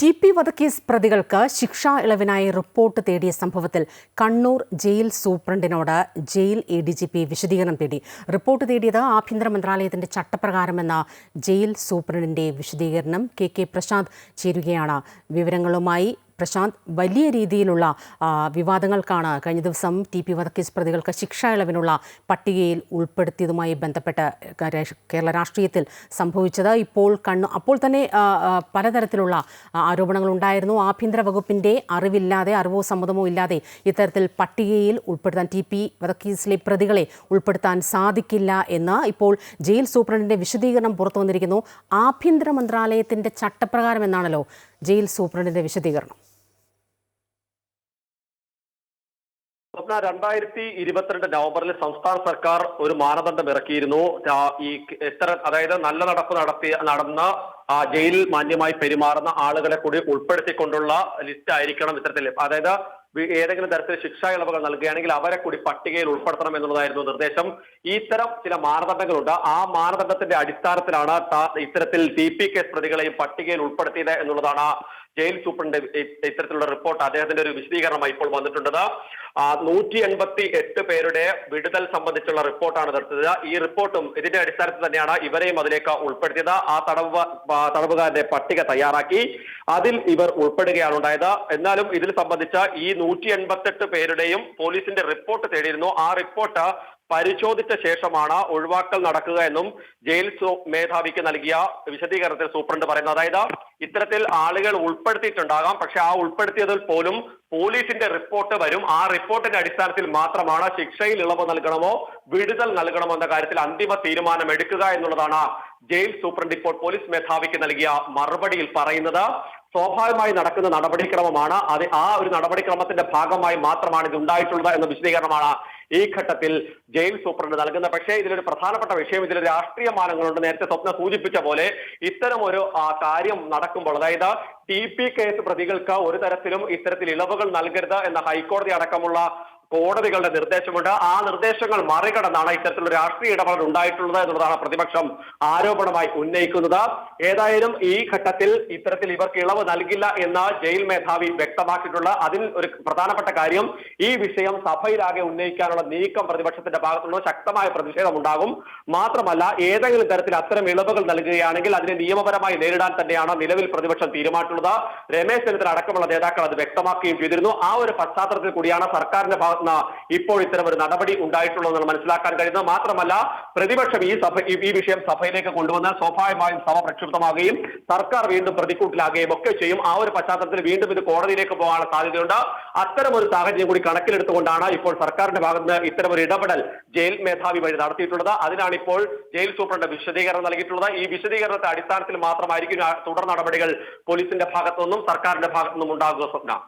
T P വധക്കേസ് പ്രതികൾക്ക് ശിക്ഷാ ഇളവിനായി report തേടിയ സംഭവത്തിൽ Kannur jail സൂപ്രണ്ടിനോട് jail A D G P വിശദീകരണം തേടി. റിപ്പോർട്ട് തേടിയത് ആഭ്യന്തര മന്ത്രാലയത്തിന്റെ ചട്ടപ്രകാരമെന്ന ജയിൽ സൂപ്രണ്ടിന്റെ വിശദീകരണം കെ കെ പ്രശാന്ത് ചേരുകയാണ്. വിവരങ്ങളുമായി പ്രശാന്ത് വലിയ രീതിയിലുള്ള വിവാദങ്ങൾക്കാണ് കഴിഞ്ഞ ദിവസം ടി പി വധക്കേസ് പ്രതികൾക്ക് ശിക്ഷ ഇളവിനുള്ള പട്ടികയിൽ ഉൾപ്പെടുത്തിയതുമായി ബന്ധപ്പെട്ട് കര- കേരള രാഷ്ട്രീയത്തിൽ സംഭവിച്ചത്. ഇപ്പോൾ കണ്ണു അപ്പോൾ തന്നെ പലതരത്തിലുള്ള ആരോപണങ്ങൾ ഉണ്ടായിരുന്നു ആഭ്യന്തര വകുപ്പിന്റെ അറിവില്ലാതെ അറിവോ സമ്മതമോ ഇല്ലാതെ ഇത്തരത്തിൽ പട്ടികയിൽ ഉൾപ്പെടുത്താൻ ടി പി വധക്കേസിലെ പ്രതികളെ ഉൾപ്പെടുത്താൻ സാധിക്കില്ല എന്ന് ഇപ്പോൾ ജയിൽ സൂപ്രണ്ടിന്റെ വിശദീകരണം പുറത്തു വന്നിരിക്കുന്നു ആഭ്യന്തര മന്ത്രാലയത്തിന്റെ ചട്ടപ്രകാരം എന്നാണല്ലോ ജയിൽ സൂപ്രണ്ടിന്റെ വിശദീകരണം. സ്വപ്ന രണ്ടായിരത്തി ഇരുപത്തിരണ്ട് നവംബറിൽ സംസ്ഥാന സർക്കാർ ഒരു മാനദണ്ഡം ഇറക്കിയിരുന്നു. ഈ എത്ര അതായത് നല്ല നടപ്പ് നടത്തിയ നടന്ന ജയിലിൽ മാന്യമായി പെരുമാറുന്ന ആളുകളെ കൂടി ഉൾപ്പെടുത്തിക്കൊണ്ടുള്ള ലിസ്റ്റ് ആയിരിക്കണം ഇത്തരത്തിൽ. അതായത് ഏതെങ്കിലും തരത്തിൽ ശിക്ഷാ ഇളവുകൾ നൽകുകയാണെങ്കിൽ അവരെ കൂടി പട്ടികയിൽ ഉൾപ്പെടുത്തണം എന്നുള്ളതായിരുന്നു നിർദ്ദേശം. ഇത്തരം ചില മാനദണ്ഡങ്ങളുണ്ട്. ആ മാനദണ്ഡത്തിന്റെ അടിസ്ഥാനത്തിലാണ് ഇത്തരത്തിൽ ടി പി കേസ് പ്രതികളെയും പട്ടികയിൽ ഉൾപ്പെടുത്തിയത് എന്നുള്ളതാണ് ജയിൽ സൂപ്രണ്ട് ഇത്തരത്തിലുള്ള റിപ്പോർട്ട്. അദ്ദേഹത്തിന്റെ ഒരു വിശദീകരണമായി ഇപ്പോൾ വന്നിട്ടുണ്ട് നൂറ്റി എൺപത്തി എട്ട് പേരുടെ വിടുതൽ സംബന്ധിച്ചുള്ള റിപ്പോർട്ടാണ് നടത്തിയത് ഈ റിപ്പോർട്ടും ഇതിന്റെ അടിസ്ഥാനത്തിൽ തന്നെയാണ് ഇവരെയും അതിലേക്ക് ഉൾപ്പെടുത്തിയത്. ആ തടവ് തടവുകാരുടെ പട്ടിക തയ്യാറാക്കി അതിൽ ഇവർ ഉൾപ്പെടുകയാണ് ഉണ്ടായത്. എന്നാലും ഇതിൽ സംബന്ധിച്ച ഈ നൂറ്റി എൺപത്തെട്ട് പേരുടെയും പോലീസിന്റെ റിപ്പോർട്ട് തേടിയിരുന്നു. ആ റിപ്പോർട്ട് പരിശോധിച്ച ശേഷമാണ് ഒഴിവാക്കൽ നടക്കുക എന്നും ജയിൽ മേധാവിക്ക് നൽകിയ വിശദീകരണത്തിൽ സൂപ്രണ്ട് പറയുന്നത്. അതായത് ഇത്തരത്തിൽ ആളുകൾ ഉൾപ്പെടുത്തിയിട്ടുണ്ടാകാം. പക്ഷെ ആ ഉൾപ്പെടുത്തിയതിൽ പോലും പോലീസിന്റെ റിപ്പോർട്ട് വരും. ആ റിപ്പോർട്ടിന്റെ അടിസ്ഥാനത്തിൽ മാത്രമാണ് ശിക്ഷയിൽ ഇളവ് നൽകണമോ വിടുതൽ നൽകണമോ എന്ന കാര്യത്തിൽ അന്തിമ തീരുമാനം എടുക്കുക എന്നുള്ളതാണ് ജയിൽ സൂപ്രണ്ട് ഇപ്പോൾ പോലീസ് മേധാവിക്ക് നൽകിയ മറുപടിയിൽ പറയുന്നത്. സ്വാഭാവികമായി നടക്കുന്ന നടപടിക്രമമാണ് അത് ആ ഒരു നടപടിക്രമത്തിന്റെ ഭാഗമായി മാത്രമാണ് ഇത് ഉണ്ടായിട്ടുള്ളത് എന്ന വിശദീകരണമാണ് ഈ ഘട്ടത്തിൽ ജയിൽ സൂപ്രണ്ട് നൽകുന്ന പക്ഷേ ഇതിലൊരു പ്രധാനപ്പെട്ട വിഷയം ഇതിൽ രാഷ്ട്രീയ മാനങ്ങളുണ്ട്. നേരത്തെ സ്വപ്ന സൂചിപ്പിച്ച പോലെ ഇത്തരം ഒരു കാര്യം നടക്കുമ്പോൾ അതായത് ടി പി കേസ് പ്രതികൾക്ക് ഒരു തരത്തിലും ഇത്തരത്തിൽ ഇളവുകൾ നൽകരുത് എന്ന ഹൈക്കോടതി അടക്കമുള്ള കോടതികളുടെ നിർദ്ദേശമുണ്ട്. ആ നിർദ്ദേശങ്ങൾ മറികടന്നാണ് ഇത്തരത്തിലുള്ള രാഷ്ട്രീയ ഇടപെടൽ ഉണ്ടായിട്ടുള്ളത് എന്നുള്ളതാണ് പ്രതിപക്ഷം ആരോപണമായി ഉന്നയിക്കുന്നത്. ഏതായാലും ഈ ഘട്ടത്തിൽ ഇത്തരത്തിൽ ഇവർക്ക് ഇളവ് നൽകില്ല എന്ന് ജയിൽ മേധാവി വ്യക്തമാക്കിയിട്ടുള്ള അതിൽ ഒരു പ്രധാനപ്പെട്ട കാര്യം ഈ വിഷയം സഭയിലാകെ ഉന്നയിക്കാനുള്ള നീക്കം പ്രതിപക്ഷത്തിന്റെ ഭാഗത്തുനിന്ന് ശക്തമായ പ്രതിഷേധം ഉണ്ടാകും മാത്രമല്ല ഏതെങ്കിലും തരത്തിൽ അത്തരം ഇളവുകൾ നൽകുകയാണെങ്കിൽ അതിനെ നിയമപരമായി നേരിടാൻ തന്നെയാണ് നിലവിൽ പ്രതിപക്ഷം തീരുമാനിച്ചിട്ടുള്ളത്. രമേശ് ചെന്നിത്തല അടക്കമുള്ള നേതാക്കൾ അത് വ്യക്തമാക്കുകയും ചെയ്തിരുന്നു. ആ ഒരു പശ്ചാത്തലത്തിൽ കൂടിയാണ് സർക്കാരിന്റെ ഭാഗത്തുനിന്ന് ഇപ്പോൾ ഇത്തരം ഒരു നടപടി ഉണ്ടായിട്ടുള്ളതെന്ന് മനസ്സിലാക്കാൻ കഴിയുന്നത് മാത്രമല്ല പ്രതിപക്ഷം ഈ സഭ ഈ- വിഷയം സഭയിലേക്ക് കൊണ്ടുവന്നാൽ സ്വാഭാവികമായും സഭ പ്രക്ഷുബ്ധമാകുകയും സർക്കാർ വീണ്ടും പ്രതിക്കൂട്ടിലാകുകയും ഒക്കെ ചെയ്യും. ആ ഒരു പശ്ചാത്തലത്തിൽ വീണ്ടും ഇത് കോടതിയിലേക്ക് പോകാനുള്ള സാധ്യതയുണ്ട്. അത്തരം ഒരു സാഹചര്യം കൂടി കണക്കിലെടുത്തുകൊണ്ടാണ് ഇപ്പോൾ സർക്കാരിന്റെ ഭാഗത്ത് ഇത്തരം ഒരു ഇടപെടൽ ജയിൽ മേധാവി വഴി നടത്തിയിട്ടുള്ളത്. അതിനാണ് ഇപ്പോൾ ജയിൽ സൂപ്രണ്ട് വിശദീകരണം നൽകിയിട്ടുള്ളത്. ഈ വിശദീകരണത്തെ അടിസ്ഥാനത്തിൽ മാത്രമായിരിക്കും തുടർ നടപടികൾ പോലീസിന്റെ ഭാഗത്തു നിന്നും സർക്കാരിന്റെ ഭാഗത്തു നിന്നും ഉണ്ടാകുക സ്വപ്ന.